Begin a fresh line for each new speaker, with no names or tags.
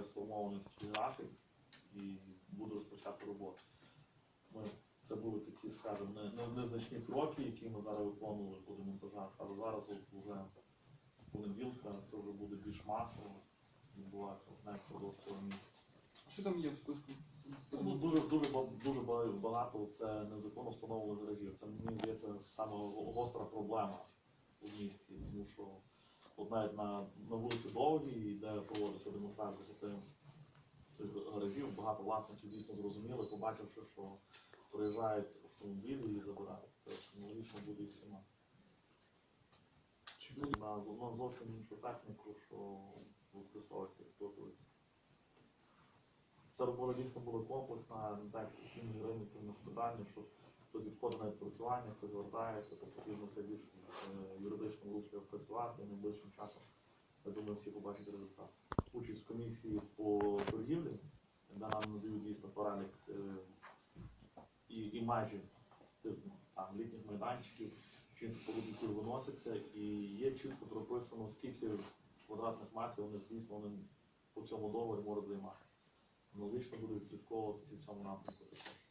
вже сформований такий графік і буде розпочати роботу. Ми, це були такі, скажімо, не, не, незначні кроки, які ми зараз виконували по демонтажах, але зараз от вже з понеділка це вже буде більш масово відбуватися навіть впродовж цього місяця.
Що там є в списку?
Ну, дуже, дуже, дуже багато це незаконно встановлених гаражів. Це мені здається саме гостра проблема у місті, тому що навіть на, на вулиці Довгій, де проводився демонтаж 10 цих гаражів, багато власників дійсно зрозуміли, побачивши, що приїжджають автомобілі і забирають. Тобто аналогічно буде і всіма. На ну, зовсім іншу техніку, що використовується експлуатується. Ця робота дійсно була комплексна, не так стихійні ринки на питання, що хтось відходить на відпрацювання, хтось звертається, то потрібно це більш і найближчим часом. Я думаю, всі побачать результат. Участь в комісії по торгівлі, де нам надають дійсно перелік е, і, і межі там, літніх майданчиків, чи споруд, які виносяться, і є чітко прописано, скільки квадратних метрів вони дійсно вони по цьому договорі можуть займати. Аналогічно буде відслідковуватися в цьому напрямку також.